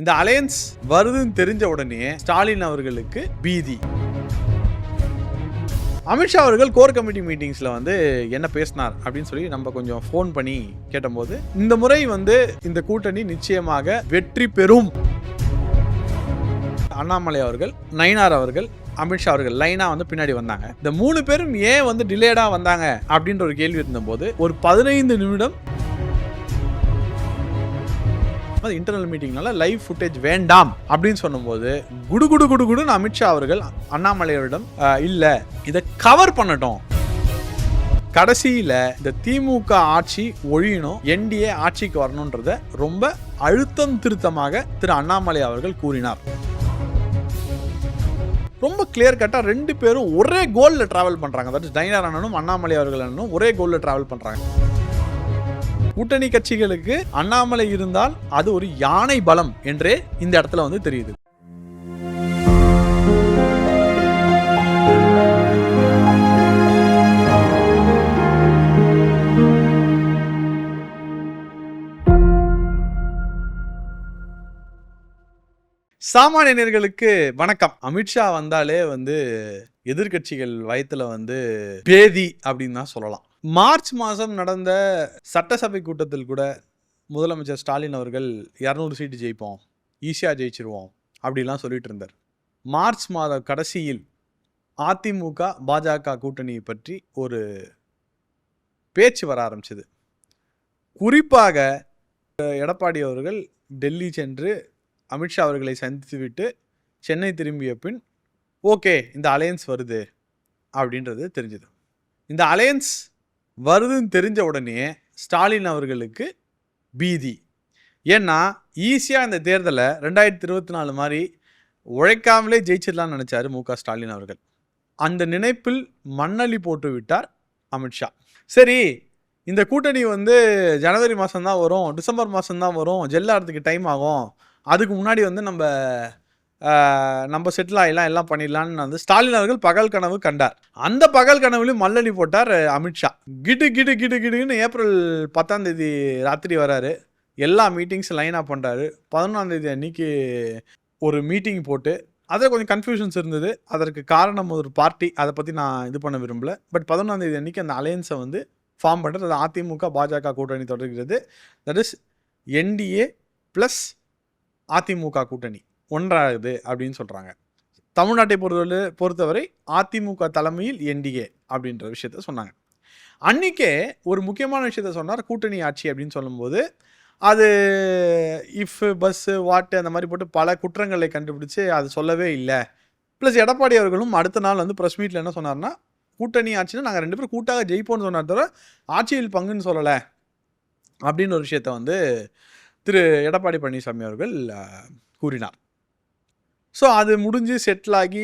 இந்த அலையன்ஸ் வருதுன்னு தெரிஞ்ச உடனே ஸ்டாலின் அவர்களுக்கு பீதி. அமித்ஷா அவர்கள் கோர் கமிட்டி மீட்டிங்ஸில் வந்து என்ன பேசினார் அப்படின்னு சொல்லி நம்ம கொஞ்சம் ஃபோன் பண்ணி கேட்டபோது இந்த முறை வந்து இந்த கூட்டணி நிச்சயமாக வெற்றி பெறும். அண்ணாமலை அவர்கள் நயினார் அவர்கள் அமித்ஷா அவர்கள் லைனா வந்து பின்னாடி வந்தாங்க. இந்த மூணு பேரும் ஏன் வந்து டிலேடாக வந்தாங்க அப்படின்ற ஒரு கேள்வி இருந்தபோது ஒரு பதினைந்து நிமிடம் அது இன்டர்னல் மீட்டிங்னால லைவ் ஃபுட்டேஜ் வேண்டாம் அப்படின்னு சொன்னபோது குடு குடு குடு குடுன்னு அமித்ஷா அவர்கள் அண்ணாமலையரிடம் இல்லை இதை கவர் பண்ணட்டும். கடைசியில் இந்த திமுக ஆட்சி ஒழியணும் என்டிஏ ஆட்சிக்கு வரணுன்றத ரொம்ப அழுத்தம் திருத்தமாக திரு அண்ணாமலை அவர்கள் கூறினார். ரொம்ப கிளியர் கட்டாக ரெண்டு பேரும் ஒரே கோலில் ட்ராவல் பண்ணுறாங்க அதாவது டைனார் அண்ணனும் அண்ணாமலை அவர்கள் அண்ணனும் ஒரே கோலில் ட்ராவல் பண்ணுறாங்க கூட்டணி கட்சிகளுக்கு அண்ணாமலை இருந்தால் அது ஒரு யானை பலம் என்றே இந்த இடத்துல வந்து தெரியுது. சாமானியர்களுக்கு வணக்கம். அமித்ஷா வந்தாலே வந்து எதிர்க்கட்சிகள் வயத்துல வந்து பேதி அப்படின்னு தான் சொல்லலாம். மார்ச் மாதம் நடந்த சட்டசபை கூட்டத்தில் கூட முதலமைச்சர் ஸ்டாலின் அவர்கள் இரநூறு சீட்டு ஜெயிப்போம் ஈஸியாக ஜெயிச்சிருவோம் அப்படிலாம் சொல்லிட்டு இருந்தார். மார்ச் மாத கடைசியில் அதிமுக பாஜக கூட்டணியை பற்றி ஒரு பேச்சு வர ஆரம்பிச்சது. குறிப்பாக எடப்பாடி அவர்கள் டெல்லி சென்று அமித்ஷா அவர்களை சந்தித்துவிட்டு சென்னை திரும்பிய பின் ஓகே இந்த அலையன்ஸ் வருது அப்படின்றது தெரிஞ்சது. இந்த அலையன்ஸ் வருதுன்னு தெரிஞ்ச உடனே ஸ்டாலின் அவர்களுக்கு பீதி. ஏன்னா ஈஸியாக இந்த தேர்தலை ரெண்டாயிரத்தி இருபத்தி நாலு மாதிரி உழைக்காமலே ஜெயிச்சிடலாம்னு நினச்சார் மு க ஸ்டாலின் அவர்கள். அந்த நினைப்பில் மண்ணள்ளி போட்டு விட்டார் அமித்ஷா சரி இந்த கூட்டணி வந்து ஜனவரி மாதம் தான் வரும் டிசம்பர் மாதம் தான் வரும் ஜெல்லாடுறதுக்கு டைம் ஆகும். அதுக்கு முன்னாடி வந்து நம்ம நம்ம செட்டில் ஆகிடலாம் எல்லாம் பண்ணிடலான்னு வந்து ஸ்டாலின் அவர்கள் பகல் கனவு கண்டார். அந்த பகல் கனவுலையும் மல்லடி போட்டார் அமித்ஷா கிடு கிடு கிடு கிடுன்னு ஏப்ரல் பத்தாம் தேதி ராத்திரி வராரு. எல்லா மீட்டிங்ஸ் லைனாக பண்ணுறாரு பதினொன்றாம் தேதி அன்னைக்கு ஒரு மீட்டிங் போட்டு அதில் கொஞ்சம் கன்ஃபியூஷன்ஸ் இருந்தது. அதற்கு காரணம் ஒரு பார்ட்டி அதை பற்றி நான் இது பண்ண விரும்பல. பட் பதினொன்றாம் தேதி அன்னைக்கு அந்த அலையன்ஸை வந்து ஃபார்ம் பண்ணுறது அது அதிமுக பாஜக கூட்டணி தொடர்கிறது. That is NDA plus AIADMK கூட்டணி. ஒன்றாகுது அப்படின்னு சொல்கிறாங்க தமிழ்நாட்டை பொறுத்தவரை பொறுத்தவரை அதிமுக தலைமையில் என்டிஏ அப்படின்ற விஷயத்த சொன்னாங்க. அன்னைக்கே ஒரு முக்கியமான விஷயத்த சொன்னார் கூட்டணி ஆட்சி அப்படின்னு சொல்லும்போது அது இஃப் பஸ்ஸு வாட்டு அந்த மாதிரி போட்டு பல குற்றங்களை கண்டுபிடிச்சு அது சொல்லவே இல்லை. ப்ளஸ் எடப்பாடி அவர்களும் அடுத்த நாள் வந்து ப்ரெஸ் மீட்டில் என்ன சொன்னார்னா கூட்டணி ஆட்சினா நாங்கள் ரெண்டு பேரும் கூட்டாக ஜெயிப்போம்னு சொன்னார் தவிர ஆட்சியில் பங்குன்னு சொல்லலை. அப்படின்னு ஒரு விஷயத்த வந்து திரு எடப்பாடி பழனிசாமி அவர்கள் கூறினார். ஸோ அது முடிஞ்சு செட்டில் ஆகி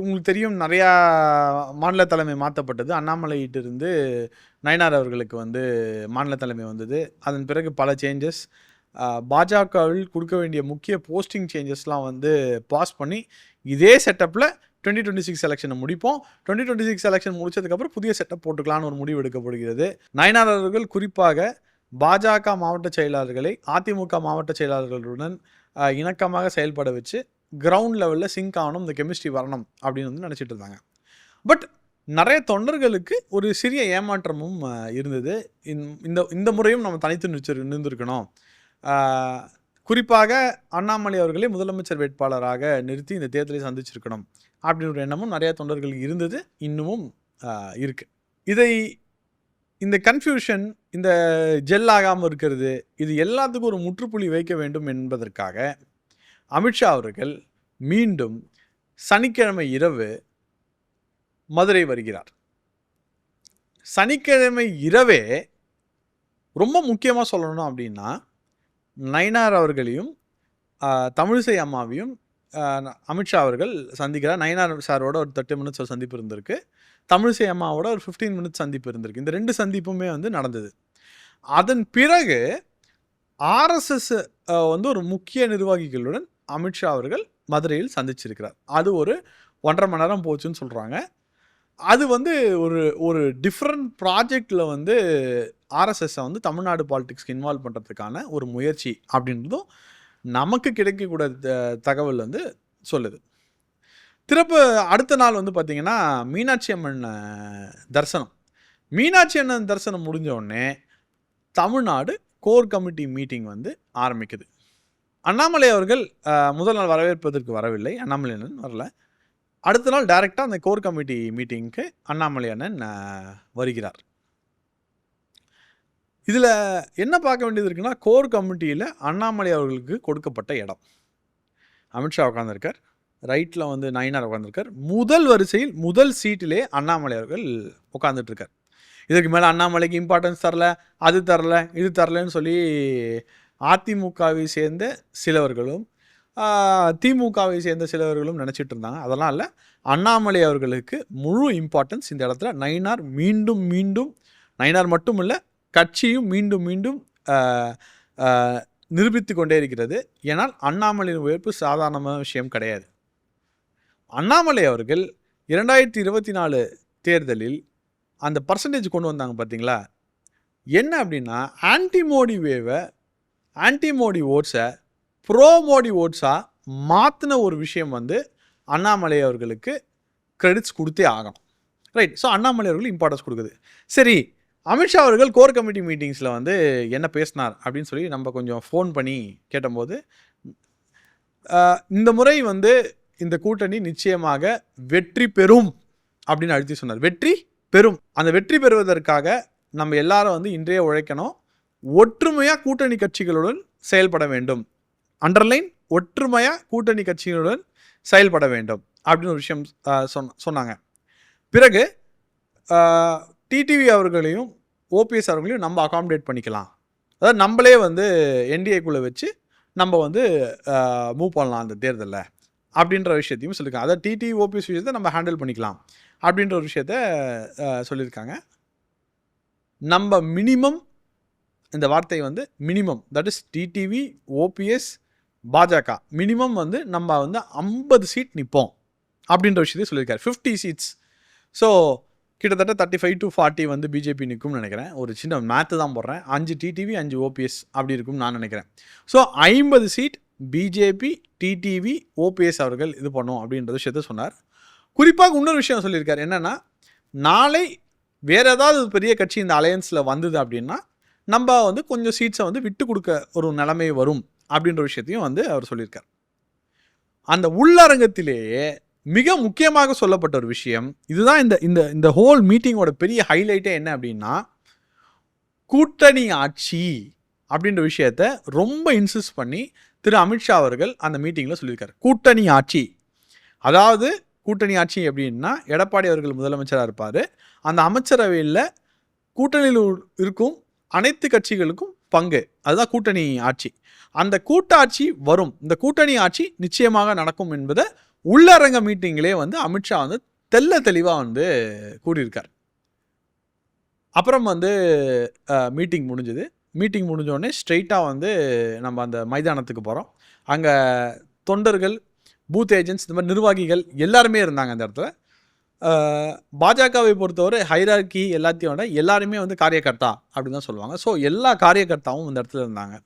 உங்களுக்கு தெரியும் நிறையா மாநில தலைமை மாற்றப்பட்டது அண்ணாமலையிட்டிருந்து நயனார் அவர்களுக்கு வந்து மாநில தலைமை வந்தது. அதன் பிறகு பல சேஞ்சஸ் பாஜகவில் கொடுக்க வேண்டிய முக்கிய போஸ்டிங் சேஞ்சஸ்லாம் வந்து பாஸ் பண்ணி இதே செட்டப்பில் டுவெண்ட்டி டுவெண்ட்டி சிக்ஸ் எலெக்ஷனை முடிப்போம். டுவெண்ட்டி டுவெண்ட்டி சிக்ஸ் எலெக்ஷன் முடிச்சதுக்கப்புறம் புதிய செட்டப் போட்டுக்கலாம்னு ஒரு முடிவு எடுக்கப்படுகிறது. நயனார் அவர்கள் குறிப்பாக பாஜக மாவட்ட செயலாளர்களை அதிமுக மாவட்ட செயலாளர்களுடன் இணக்கமாக செயல்பட வச்சு கிரவுண்ட் லெவலில் சிங்க் ஆகணும் இந்த கெமிஸ்ட்ரி வரணும் அப்படின்னு வந்து நினச்சிட்டு இருந்தாங்க. பட் நிறைய தொண்டர்களுக்கு ஒரு சிறிய ஏமாற்றமும் இருந்தது. இந்த- இந்த இந்த முறையும் நம்ம தனித்து நிச்சு நின்றுருக்கணும். குறிப்பாக அண்ணாமலை அவர்களை முதலமைச்சர் வேட்பாளராக நிறுத்தி இந்த தேர்தலை சந்திச்சிருக்கணும் அப்படின்ற ஒரு எண்ணமும் நிறைய தொண்டர்களுக்கு இருந்தது. இன்னமும் இருக்குது இதை இந்த கன்ஃபியூஷன் இந்த ஜெல் ஆகாமல் இருக்கிறது இது எல்லாத்துக்கும் ஒரு முற்றுப்புள்ளி வைக்க வேண்டும் என்பதற்காக அமித்ஷா அவர்கள் மீண்டும் சனிக்கிழமை இரவு மதுரை வருகிறார். சனிக்கிழமை இரவே ரொம்ப முக்கியமாக சொல்லணும் அப்படின்னா நயனார் அவர்களையும் தமிழிசை அம்மாவையும் அமித்ஷா அவர்கள் சந்திக்கிறார். நயனார் சாரோட ஒரு தேர்ட்டி மினிட்ஸ் ஒரு சந்திப்பு இருந்திருக்கு. தமிழிசை அம்மாவோட ஒரு ஃபிஃப்டீன் மினிட்ஸ் சந்திப்பு இருந்திருக்கு. இந்த ரெண்டு சந்திப்புமே வந்து நடந்தது. அதன் பிறகு ஆர்எஸ்எஸ் வந்து ஒரு முக்கிய நிர்வாகிகளுடன் அமித்ஷா அவர்கள் மதுரையில் சந்திச்சிருக்கிறார். அது ஒரு ஒன்றரை மணி நேரம் போச்சுன்னு சொல்கிறாங்க அது வந்து ஒரு ஒரு டிஃப்ரெண்ட் ப்ராஜெக்டில் வந்து ஆர்எஸ்எஸ்ஸை வந்து தமிழ்நாடு பாலிடிக்ஸ்க்கு இன்வால்வ் பண்ணுறதுக்கான ஒரு முயற்சி அப்படின்றதும் நமக்கு கிடைக்கக்கூடிய த- தகவல் வந்து சொல்லுது. திறப்பு அடுத்த நாள் வந்து பார்த்திங்கன்னா மீனாட்சி அம்மன் தரிசனம். மீனாட்சி அம்மன் தரிசனம் முடிஞ்ச உடனே தமிழ்நாடு கோர் கமிட்டி மீட்டிங் வந்து ஆரம்பிக்குது. அண்ணாமலை அவர்கள் முதல் நாள் வரவேற்பதற்கு வரவில்லை. அண்ணாமலை அண்ணன் வரல. அடுத்த நாள் டைரெக்டாக அந்த கோர் கமிட்டி மீட்டிங்க்கு அண்ணாமலை அண்ணன் வருகிறார். இதில் என்ன பார்க்க வேண்டியது இருக்குன்னா கோர் கமிட்டியில் அண்ணாமலை அவர்களுக்கு கொடுக்கப்பட்ட இடம். அமித்ஷா உட்காந்துருக்கார் ரைட்டில் வந்து நயினார் உட்காந்துருக்கார் முதல் வரிசையில் முதல் சீட்டிலே அண்ணாமலை அவர்கள் உட்காந்துட்ருக்கார் இதுக்கு மேலே அண்ணாமலைக்கு இம்பார்ட்டன்ஸ் தரல அது தரல இது தரலன்னு சொல்லி அதிமுகவை சேர்ந்த சிலவர்களும் திமுகவை சேர்ந்த சிலவர்களும் நினச்சிட்டு இருந்தாங்க. அதெல்லாம் இல்லை. அண்ணாமலை அவர்களுக்கு முழு இம்பார்ட்டன்ஸ் இந்த இடத்துல. நயினார் மீண்டும் மீண்டும் நயினார் மட்டும் இல்லை கட்சியும் மீண்டும் மீண்டும் நிரூபித்து கொண்டே இருக்கிறது. ஏனால் அண்ணாமலையின் உயர்ப்பு சாதாரணமான விஷயம் கிடையாது. அண்ணாமலை அவர்கள் இரண்டாயிரத்தி இருபத்தி நாலு தேர்தலில் அந்த பர்சன்டேஜ் கொண்டு வந்தாங்க பார்த்தீங்களா என்ன அப்படின்னா ஆன்டி மோடி வேவை ஆன்டி மோடி ஓட்ஸை ப்ரோ மோடி ஓட்ஸாக மாற்றின ஒரு விஷயம் வந்து அண்ணாமலை அவர்களுக்கு கிரெடிட்ஸ் கொடுத்தே ஆகணும். ரைட் ஸோ அண்ணாமலை அவர்கள் இம்பார்ட்டன்ஸ் கொடுக்குது. சரி அமித்ஷா அவர்கள் கோர் கமிட்டி மீட்டிங்ஸில் வந்து என்ன பேசினார் அப்படின்னு சொல்லி நம்ம கொஞ்சம் ஃபோன் பண்ணி கேட்டபோது இந்த முறை வந்து இந்த கூட்டணி நிச்சயமாக வெற்றி பெறும் அப்படின்னு அழுத்தி சொன்னார். வெற்றி பெறும். அந்த வெற்றி பெறுவதற்காக நம்ம எல்லாரும் வந்து இன்றைய உழைக்கணும். ஒற்றுமையாக கூட்டணி கட்சிகளுடன் செயல்பட வேண்டும். அண்டர்லைன் ஒற்றுமையாக கூட்டணி கட்சிகளுடன் செயல்பட வேண்டும். அப்படின்னு ஒரு விஷயம் சொன்ன சொன்னாங்க. பிறகு டிடிவி அவர்களையும் ஓபிஎஸ் அவர்களையும் நம்ம அகாமடேட் பண்ணிக்கலாம். அதாவது நம்மளே வந்து என்டிஏக்குள்ளே வச்சு நம்ம வந்து மூவ் பண்ணலாம் அந்த தேர்தலில். அப்படின்ற விஷயத்தையும் சொல்லியிருக்காங்க அதாவது டிடி ஓபிஎஸ் விஷயத்தை நம்ம ஹேண்டில் பண்ணிக்கலாம். அப்படின்ற ஒரு விஷயத்த சொல்லியிருக்காங்க நம்ம மினிமம் இந்த வார்த்தை வந்து minimum that is TTV OPS பாஜக. மினிமம் வந்து நம்ம வந்து ஐம்பது சீட் நிற்போம் அப்படின்ற விஷயத்தையும் சொல்லியிருக்காரு. ஃபிஃப்டி சீட்ஸ் ஸோ கிட்டத்தட்ட தேர்ட்டி ஃபைவ் டு ஃபார்ட்டி வந்து பிஜேபி நிற்கும்னு நினைக்கிறேன். ஒரு சின்ன மேத்து தான் போடுறேன். அஞ்சு டிடிவி அஞ்சு ஓபிஎஸ் அப்படி இருக்கும்னு நான் நினைக்கிறேன். ஸோ ஐம்பது சீட் பிஜேபி டிடிவி ஓபிஎஸ் அவர்கள் இது பண்ணும் அப்படின்ற விஷயத்த சொன்னார். குறிப்பாக இன்னொரு விஷயம் சொல்லியிருக்காரு. என்னென்னா நாளை வேறு ஏதாவது ஒரு பெரிய கட்சி இந்த அலையன்ஸில் வந்தது அப்படின்னா நம்ம வந்து கொஞ்சம் சீட்ஸை வந்து விட்டு கொடுக்க ஒரு நிலைமை வரும் அப்படின்ற விஷயத்தையும் வந்து அவர் சொல்லியிருக்கார். அந்த உள்ளரங்கத்திலேயே மிக முக்கியமாக சொல்லப்பட்ட ஒரு விஷயம் இதுதான் இந்த இந்த இந்த ஹோல் மீட்டிங்கோட பெரிய ஹைலைட்டே என்ன அப்படின்னா கூட்டணி ஆட்சி அப்படின்ற விஷயத்த ரொம்ப இன்சிஸ்ட் பண்ணி திரு அமித்ஷா அவர்கள் அந்த மீட்டிங்கில் சொல்லியிருக்காரு. கூட்டணி ஆட்சி. அதாவது கூட்டணி ஆட்சி அப்படின்னா எடப்பாடி அவர்கள் முதலமைச்சராக இருப்பார். அந்த அமைச்சரவையில் கூட்டணியில் இருக்கும் அனைத்து கட்சிகளுக்கும் பங்கு. அதுதான் கூட்டணி ஆட்சி. அந்த கூட்டாட்சி வரும். இந்த கூட்டணி ஆட்சி நிச்சயமாக நடக்கும் என்பதை உள்ளரங்க மீட்டிங்கிலே வந்து அமித்ஷா வந்து தெல்ல தெளிவாக வந்து கூறியிருக்கார். அப்புறம் வந்து மீட்டிங் முடிஞ்சுது. மீட்டிங் முடிஞ்சோடனே ஸ்ட்ரெயிட்டாக வந்து நம்ம அந்த மைதானத்துக்கு போகிறோம் அங்கே தொண்டர்கள் பூத் ஏஜென்ட்ஸ் இந்த மாதிரி நிர்வாகிகள் எல்லாருமே இருந்தாங்க அந்த இடத்துல. பாஜகவை பொறுத்தவரை ஹைரார்கி எல்லாத்தையும் விட எல்லாருமே வந்து காரியகர்த்தா அப்படின்னு தான் சொல்லுவாங்க. ஸோ எல்லா காரியகர்த்தாவும் இந்த இடத்துல இருந்தாங்க.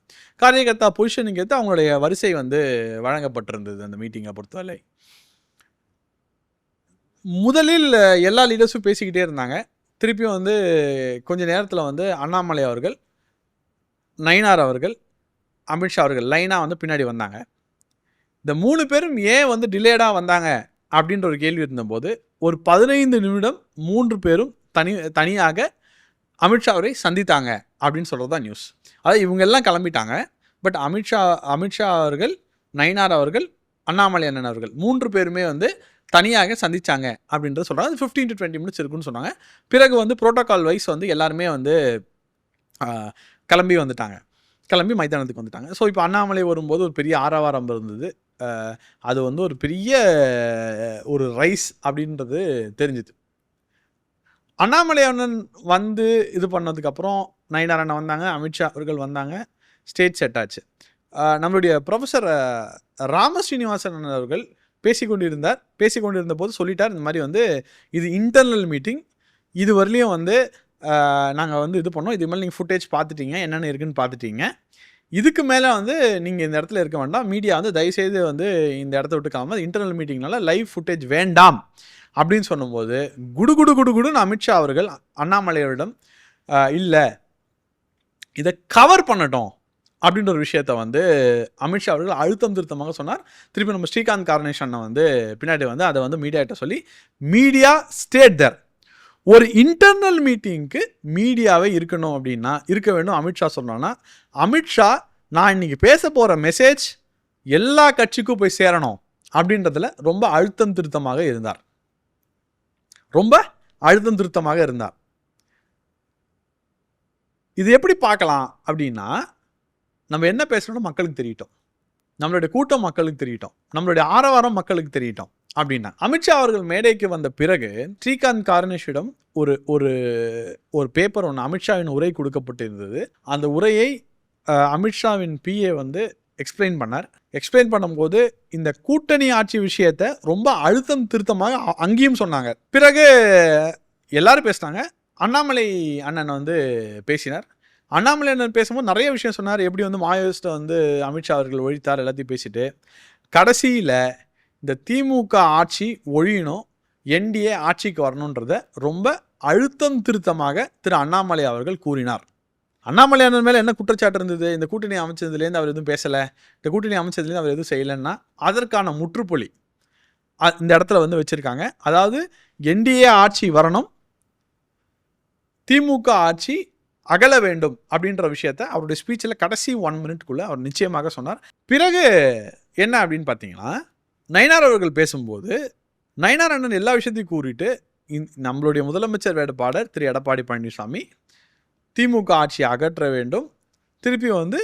காரியகர்த்தா பொசிஷனுக்கு ஏற்று அவங்களுடைய வரிசை வந்து வழங்கப்பட்டிருந்தது அந்த மீட்டிங்கை பொறுத்தவரை. முதலில் எல்லா லீடர்ஸும் பேசிக்கிட்டே இருந்தாங்க. திருப்பியும் வந்து கொஞ்ச நேரத்தில் வந்து அண்ணாமலை அவர்கள் நயினார் அவர்கள் அமித்ஷா அவர்கள் லைனாக வந்து பின்னாடி வந்தாங்க. இந்த மூணு பேரும் ஏன் வந்து டிலேடாக வந்தாங்க? அப்படின்ற ஒரு கேள்வி இருந்தபோது ஒரு பதினைந்து நிமிடம் மூன்று பேரும் தனி தனியாக அமித்ஷா அவரை சந்தித்தாங்க அப்படின்னு சொல்கிறது தான் நியூஸ் அதாவது இவங்க எல்லாம் கிளம்பிட்டாங்க பட் அமித்ஷா அமித்ஷா அவர்கள் நயினார் அவர்கள் அண்ணாமலை அண்ணன் அவர்கள் மூன்று பேருமே வந்து தனியாக சந்திச்சாங்க அப்படின்றத சொல்கிறாங்க அது ஃபிஃப்டீன் டு டுவெண்ட்டி மினிட்ஸ் இருக்குன்னு சொன்னாங்க. பிறகு வந்து ப்ரோட்டோக்கால் வைஸ் வந்து எல்லாருமே வந்து கிளம்பி வந்துட்டாங்க. கிளம்பி மைதானத்துக்கு வந்துட்டாங்க. ஸோ இப்போ அண்ணாமலை வரும்போது ஒரு பெரிய ஆரவாரம் இருந்தது. அது வந்து ஒரு பெரிய ஒரு ரைஸ் அப்படின்றது தெரிஞ்சுது. அண்ணாமலை அண்ணன் வந்து இது பண்ணதுக்கப்புறம் நயினார் வந்தாங்க அமித்ஷா அவர்கள் வந்தாங்க ஸ்டேட் செட் ஆச்சு. நம்மளுடைய ப்ரொஃபஸர் ராம ஸ்ரீனிவாசன் அவர்கள் பேசிக்கொண்டிருந்தார். பேசிக்கொண்டிருந்த போது சொல்லிட்டார் இந்த மாதிரி வந்து இது இன்டர்னல் மீட்டிங் இது வரலையும் வந்து நாங்கள் வந்து இது பண்ணோம். இது மாதிரி நீங்கள் ஃபுட்டேஜ் பார்த்துட்டீங்க என்னென்ன இருக்குன்னு பார்த்துட்டீங்க. இதுக்கு மேலே வந்து நீங்கள் இந்த இடத்துல இருக்க வேண்டாம். மீடியா வந்து தயவுசெய்து வந்து இந்த இடத்த விட்டுக்காமல் இன்டர்னல் மீட்டிங்னால லைவ் ஃபுட்டேஜ் வேண்டாம் அப்படின்னு சொல்லும்போது குடு குடு குடு குடுன்னு அமித்ஷா அவர்கள் அண்ணாமலையரிடம் இல்லை இதை கவர் பண்ணட்டும் அப்படின்ற ஒரு விஷயத்த வந்து அமித்ஷா அவர்கள் அழுத்தம் திருத்தமாக சொன்னார். திருப்பி நம்ம ஸ்ரீகாந்த் கார்னேஷனை வந்து பின்னாடி வந்து அதை வந்து மீடியாட்ட சொல்லி மீடியா ஸ்டேட் தர் ஒரு இன்டர்னல் மீட்டிங்க்கு மீடியாவே இருக்கணும் அப்படின்னா இருக்க வேண்டும். அமித்ஷா சொன்னான்னா அமித்ஷா நான் இன்னைக்கு பேச போகிற மெசேஜ் எல்லா கட்சிக்கும் போய் சேரணும். அப்படின்றதுல ரொம்ப அழுத்தம் திருத்தமாக இருந்தார். ரொம்ப அழுத்தம் திருத்தமாக இருந்தார். இது எப்படி பார்க்கலாம் அப்படின்னா நம்ம என்ன பேசுகிறோம் மக்களுக்கு தெரியட்டும். நம்மளுடைய கூட்டம் மக்களுக்கு தெரியட்டும். நம்மளுடைய ஆரவாரம் மக்களுக்கு தெரியட்டும். அப்படின்னா அமித்ஷா அவர்கள் மேடைக்கு வந்த பிறகு ஸ்ரீகாந்த் காரணேஷிடம் ஒரு ஒரு ஒரு பேப்பர் ஒன்று அமித்ஷாவின் உரை கொடுக்கப்பட்டிருந்தது. அந்த உரையை அமித்ஷாவின் பிஏ வந்து எக்ஸ்பிளைன் பண்ணார். எக்ஸ்பிளைன் பண்ணும்போது இந்த கூட்டணி ஆட்சி விஷயத்த ரொம்ப அழுத்தம் திருத்தமாக அங்கேயும் சொன்னாங்க. பிறகு எல்லாரும் பேசினாங்க. அண்ணாமலை அண்ணன் வந்து பேசினார். அண்ணாமலை அண்ணன் பேசும்போது நிறைய விஷயம் சொன்னார். எப்படி வந்து மாயோயிஸ்ட்டை வந்து அமித்ஷா அவர்கள் ஒழித்தார் எல்லாத்தையும் பேசிட்டு. கடைசியில் இந்த திமுக ஆட்சி ஒழியணும் என்டிஏ ஆட்சிக்கு வரணுன்றத ரொம்ப அழுத்தம் திருத்தமாக திரு அண்ணாமலை அவர்கள் கூறினார். அண்ணாமலை அண்ணன் மேலே என்ன குற்றச்சாட்டு இருந்தது? இந்த கூட்டணி அமைச்சதுலேருந்து அவர் எதுவும் பேசலை. இந்த கூட்டணி அமைச்சதுலேருந்து அவர் எதுவும் செய்யலைன்னா அதற்கான முற்றுப்புள்ளி இந்த இடத்துல வந்து வச்சுருக்காங்க. அதாவது என்டிஏ ஆட்சி வரணும் திமுக ஆட்சி அகல வேண்டும் அப்படின்ற விஷயத்த அவருடைய ஸ்பீச்சில் கடைசி ஒன் மினிட்குள்ளே அவர் நிச்சயமாக சொன்னார். பிறகு என்ன அப்படின்னு பார்த்தீங்கன்னா நயனார் அவர்கள் பேசும்போது நயனார் அண்ணன் எல்லா விஷயத்தையும் கூறிட்டு நம்மளுடைய முதலமைச்சர் வேட்பாளர் திரு. எடப்பாடி பழனிசாமி திமுக ஆட்சியை அகற்ற வேண்டும் திருப்பி வந்து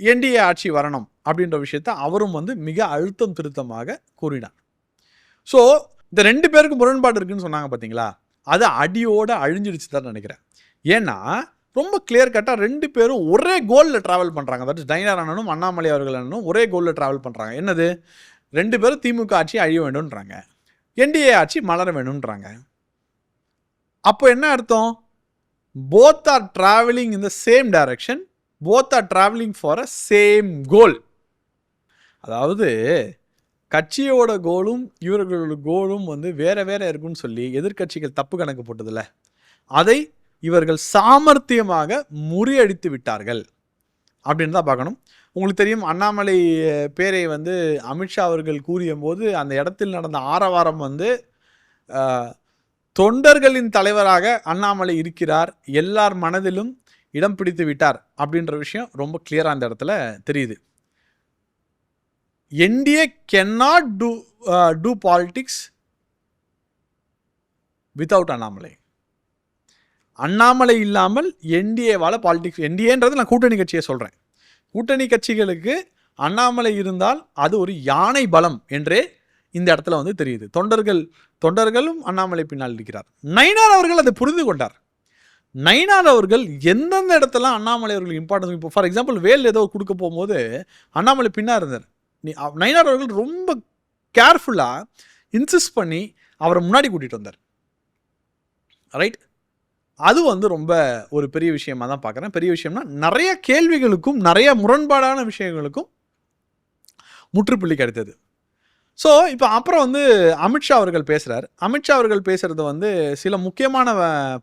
என்டிஏ ஆட்சி வரணும் அப்படின்ற விஷயத்த அவரும் வந்து மிக அழுத்தம் திருத்தமாக கூறினார். ஸோ இந்த ரெண்டு பேருக்கு முரண்பாடு இருக்குன்னு சொன்னாங்க பார்த்தீங்களா அது அடியோடு அழிஞ்சிடுச்சு தான் நினைக்கிறேன். ஏன்னா ரொம்ப கிளியர் கட்டாக ரெண்டு பேரும் ஒரே கோலில் ட்ராவல் பண்ணுறாங்க அதாவது டைனார் அண்ணனும் அண்ணாமலை அவர்கள் அண்ணனும் ஒரே கோலில் ட்ராவல் பண்ணுறாங்க என்னது? ரெண்டு பேரும் திமுக ஆட்சி அழிய வேண்டும்ன்றாங்க. என்டிஏ ஆட்சி மலர வேணும்ன்றாங்க அப்போ என்ன அர்த்தம்? Both are travelling in the same direction both are travelling for a same goal அதாவது கட்சியோட கோலும் இவர்களோட கோலும் வந்து வேற வேற இருக்குன்னு சொல்லி எதிர்க்கட்சிகள் தப்பு கணக்கு போட்டதில்ல அதை இவர்கள் சாமர்த்தியமாக முறியடித்து விட்டார்கள். அப்படின்னு தான் பார்க்கணும். உங்களுக்கு தெரியும் அண்ணாமலை பேரை வந்து அமித்ஷா அவர்கள் கூறிய போது அந்த இடத்தில் நடந்த ஆரவாரம் வந்து தொண்டர்களின் தலைவராக அண்ணாமலை இருக்கிறார். எல்லார் மனதிலும் இடம் பிடித்து விட்டார் அப்படின்ற விஷயம் ரொம்ப கிளியராக அந்த இடத்துல தெரியுது. NDA cannot do do politics without Annamalai. Annamalai இல்லாமல் என்டிஏவால் பாலிடிக்ஸ் என்டிஏன்றது நான் கூட்டணி கட்சியை சொல்கிறேன் கூட்டணி கட்சிகளுக்கு அண்ணாமலை இருந்தால் அது ஒரு யானை பலம் என்றே இந்த இடத்துல வந்து தெரியுது. தொண்டர்கள் தொண்டர்களும் அண்ணாமலை பின்னால் இருக்கிறார். நைனார் அவர்கள் அதை புரிந்து கொண்டார். நைனார் அவர்கள் எந்தெந்த இடத்துல அண்ணாமலை அவர்களுக்கு இம்பார்ட்டன்ஸ் இப்போ ஃபார் எக்ஸாம்பிள் வேல் ஏதோ கொடுக்க போகும்போது அண்ணாமலை பின்னார் இருந்தார். நீ நைனார் அவர்கள் ரொம்ப கேர்ஃபுல்லாக இன்சிஸ்ட் பண்ணி அவரை முன்னாடி கூட்டிகிட்டு வந்தார். ரைட் அது வந்து ரொம்ப ஒரு பெரிய விஷயமா தான் பார்க்குறேன். பெரிய விஷயம்னா நிறைய கேள்விகளுக்கும் நிறைய முரண்பாடான விஷயங்களுக்கும் முற்றுப்புள்ளி கிடைத்தது. ஸோ இப்போ அப்புறம் வந்து அமித்ஷா அவர்கள் பேசுகிறார் அமித்ஷா அவர்கள் பேசுகிறது வந்து சில முக்கியமான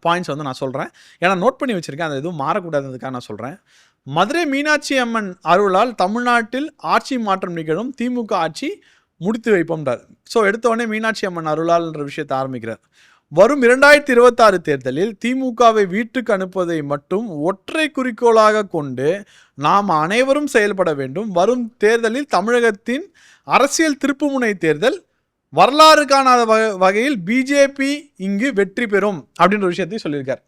பாயிண்ட்ஸ் வந்து நான் சொல்கிறேன் ஏன்னா நோட் பண்ணி வச்சுருக்கேன். அது எதுவும் மாறக்கூடாததுக்காக நான் சொல்கிறேன் மதுரை மீனாட்சி அம்மன் அருளால் தமிழ்நாட்டில் ஆட்சி மாற்றம் நிகழும் திமுக ஆட்சி முடித்து வைப்போம்ன்றார். ஸோ எடுத்தோடனே மீனாட்சி அம்மன் அருளால்ன்ற விஷயத்தை ஆரம்பிக்கிறார். வரும் இரண்டாயிரத்தி இருபத்தாறு தேர்தலில் திமுகவை வீட்டுக்கு அனுப்புவதை மட்டும் ஒற்றை குறிக்கோளாக கொண்டு நாம் அனைவரும் செயல்பட வேண்டும். வரும் தேர்தலில் தமிழகத்தின் அரசியல் திருப்புமுனை தேர்தல் வரலாறு காணாத வகையில் பிஜேபி இங்கு வெற்றி பெறும் அப்படின்ற விஷயத்தை விஷயத்தையும் சொல்லியிருக்கார்.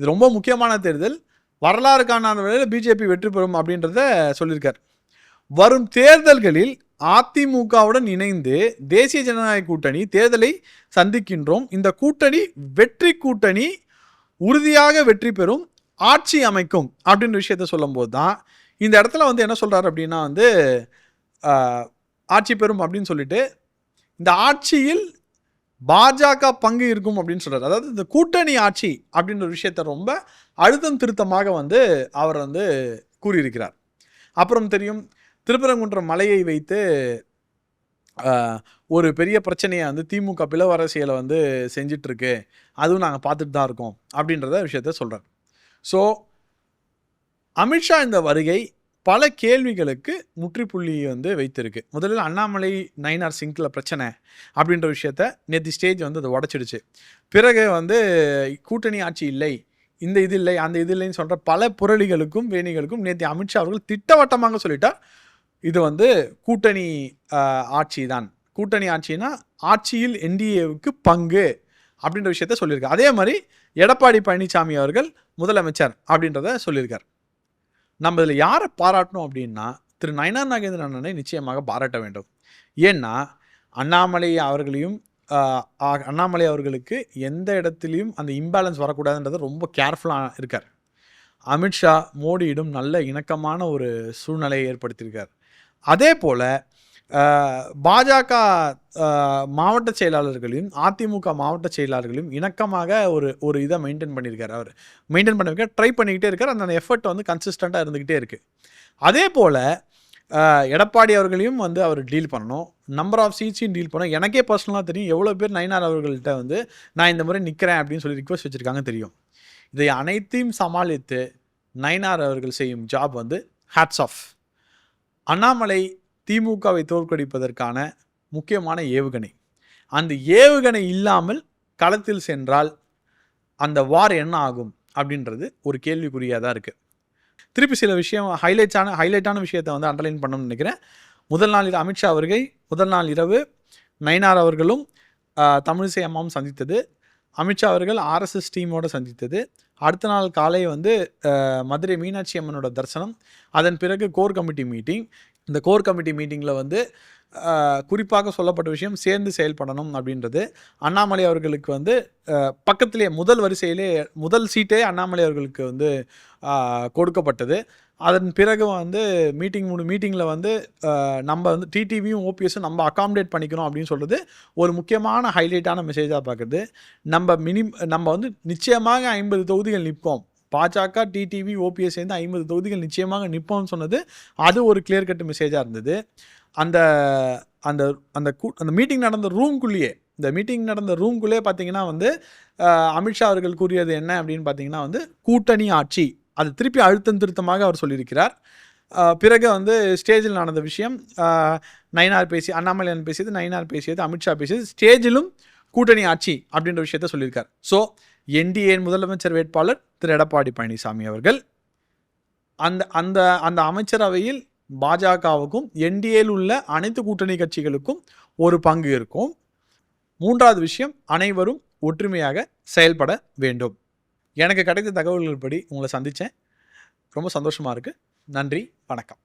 இது ரொம்ப முக்கியமான தேர்தல். வரலாறு காணாத வகையில் பிஜேபி வெற்றி பெறும் அப்படின்றத சொல்லியிருக்கார். வரும் தேர்தல்களில் அதிமுகவுடன் இணைந்து தேசிய ஜனநாயக கூட்டணி தேர்தலை சந்திக்கின்றோம். இந்த கூட்டணி வெற்றி கூட்டணி உறுதியாக வெற்றி பெறும் ஆட்சி அமைக்கும் அப்படின்ற விஷயத்த சொல்லும்போது தான் இந்த இடத்துல வந்து என்ன சொல்கிறார் அப்படின்னா வந்து ஆட்சி பெறும் அப்படின்னு சொல்லிட்டு இந்த ஆட்சியில் பாஜக பங்கு இருக்கும் அப்படின்னு சொல்கிறார் அதாவது இந்த கூட்டணி ஆட்சி அப்படின்ற ஒரு விஷயத்த ரொம்ப அழுத்தம் திருத்தமாக வந்து அவர் வந்து கூறியிருக்கிறார். அப்புறம் தெரியும் திருப்பரங்குன்றம் மலையை வைத்து ஒரு பெரிய பிரச்சனையை வந்து திமுக பிளவு வந்து செஞ்சிட்ருக்கு. அதுவும் நாங்கள் பார்த்துட்டு தான் இருக்கோம் அப்படின்றத விஷயத்த சொல்கிறார் ஸோ அமித்ஷா இந்த வருகை பல கேள்விகளுக்கு முற்றுப்புள்ளி வந்து வைத்திருக்கு. முதலில் அண்ணாமலை நயினார் சிங்கில் பிரச்சனை அப்படின்ற விஷயத்த நேற்று ஸ்டேஜ் வந்து அதை உடச்சிடுச்சு. பிறகு வந்து கூட்டணி ஆட்சி இல்லை இந்த இது இல்லை அந்த இது இல்லைன்னு சொல்கிற பல புரளிகளுக்கும் வேணிகளுக்கும் நேற்று அமித்ஷா அவர்கள் திட்டவட்டமாக சொல்லிட்டார். இது வந்து கூட்டணி ஆட்சி தான் கூட்டணி ஆட்சினா ஆட்சியில் என்டிஏவுக்கு பங்கு அப்படின்ற விஷயத்த சொல்லியிருக்காரு. அதே மாதிரி எடப்பாடி பழனிசாமி அவர்கள் முதலமைச்சர் அப்படின்றத சொல்லியிருக்கார். நம்ம இதில் யாரை பாராட்டணும் அப்படின்னா திரு நயனார் நாகேந்திரன் அண்ணனை நிச்சயமாக பாராட்ட வேண்டும். ஏன்னா அண்ணாமலை அவர்களையும் அண்ணாமலை அவர்களுக்கு எந்த இடத்துலையும் அந்த இம்பேலன்ஸ் வரக்கூடாதுன்றது ரொம்ப கேர்ஃபுல்லாக இருக்கார். அமித்ஷா மோடியிடம் நல்ல இணக்கமான ஒரு சூழ்நிலையை ஏற்படுத்தியிருக்கார். அதே போல் பாஜக மாவட்ட செயலாளர்களையும் அதிமுக மாவட்ட செயலாளர்களையும் இணக்கமாக ஒரு ஒரு இதை மெயின்டைன் பண்ணியிருக்காரு அவர். மெயின்டைன் பண்ணிருக்கார் ட்ரை பண்ணிக்கிட்டே இருக்கார். அந்த எஃபர்ட் வந்து கன்சிஸ்டண்ட்டாக இருந்துக்கிட்டே இருக்குது அதே போல் எடப்பாடி அவர்களையும் வந்து அவர் டீல் பண்ணணும். நம்பர் ஆஃப் சீட்ஸையும் டீல் பண்ணணும். எனக்கே பர்சனலாக தெரியும். எவ்வளோ பேர் நயினார் அவர்கள்ட்ட வந்து நான் இந்த முறை நிற்கிறேன் அப்படின்னு சொல்லி ரிக்வஸ்ட் வச்சுருக்காங்க தெரியும். இதை அனைத்தையும் சமாளித்து நயினார் அவர்கள் செய்யும் ஜாப் வந்து ஹேட்ஸ் ஆஃப் அண்ணாமலை திமுகவை தோற்கடிப்பதற்கான முக்கியமான ஏவுகணை. அந்த ஏவுகணை இல்லாமல் களத்தில் சென்றால் அந்த வார் என்ன ஆகும் அப்படின்றது ஒரு கேள்விக்குறியாக தான் இருக்குது திருப்பி சில விஷயம் ஹைலைட்ஸான ஹைலைட்டான விஷயத்தை வந்து அண்டர்லைன் பண்ணணும்னு நினைக்கிறேன். முதல் நாள் அமித்ஷா அவர்கள் முதல் நாள் இரவு நயினார் அவர்களும் தமிழிசை அம்மாவும் சந்தித்தது. அமித்ஷா அவர்கள் ஆர்எஸ்எஸ் டீமோடு சந்தித்தது. அடுத்த நாள் காலை வந்து மதுரை மீனாட்சி அம்மனோட தரிசனம் அதன் பிறகு கோர் கமிட்டி மீட்டிங். இந்த கோர் கமிட்டி மீட்டிங்கில் வந்து குறிப்பாக சொல்லப்பட்ட விஷயம் சேர்ந்து செயல்படணும் அப்படின்றது. அண்ணாமலை அவர்களுக்கு வந்து ஆஹ், பக்கத்திலே முதல் வரிசையிலே முதல் சீட்டே அண்ணாமலை அவர்களுக்கு வந்து கொடுக்கப்பட்டது. அதன் பிறகு வந்து மீட்டிங் மூணு மீட்டிங்கில் வந்து நம்ம வந்து டிடிவியும் ஓபிஎஸும் நம்ம அகாமடேட் பண்ணிக்கணும் அப்படின்னு சொல்கிறது ஒரு முக்கியமான ஹைலைட்டான மெசேஜாக பார்க்குறது நம்ம மினி நம்ம வந்து நிச்சயமாக ஐம்பது தொகுதிகள் நிற்போம் பாஜக டிடிவி ஓபிஎஸ் சேர்ந்து ஐம்பது தொகுதிகள் நிச்சயமாக நிற்போம்னு சொன்னது அது ஒரு கிளியர் கட் மெசேஜாக இருந்தது. அந்த அந்த அந்த கூ அந்த மீட்டிங் நடந்த ரூம்குள்ளேயே இந்த மீட்டிங் நடந்த ரூம்குள்ளேயே பார்த்தீங்கன்னா வந்து அமித்ஷா அவர்கள் கூறியது என்ன அப்படின்னு பார்த்தீங்கன்னா வந்து கூட்டணி ஆட்சி. அது திருப்பி அழுத்தம் திருத்தமாக அவர் சொல்லியிருக்கிறார். பிறகு வந்து ஸ்டேஜில் நடந்த விஷயம் நயினார் பேசி அண்ணாமலையன் பேசியது நயினார் பேசியது அமித்ஷா பேசியது ஸ்டேஜிலும் கூட்டணி ஆட்சி அப்படின்ற விஷயத்த சொல்லியிருக்கார். ஸோ என்டிஏ முதலமைச்சர் வேட்பாளர் திரு. எடப்பாடி பழனிசாமி அவர்கள் அந்த அந்த அந்த அமைச்சரவையில் பாஜகவுக்கும் என்டிஏயில் உள்ள அனைத்து கூட்டணி கட்சிகளுக்கும் ஒரு பங்கு இருக்கும். மூன்றாவது விஷயம் அனைவரும் ஒற்றுமையாக செயல்பட வேண்டும். எனக்கு கிடைத்த தகவல்கள் படி உங்களை சந்தித்தேன் ரொம்ப சந்தோஷமாக இருக்குது நன்றி வணக்கம்.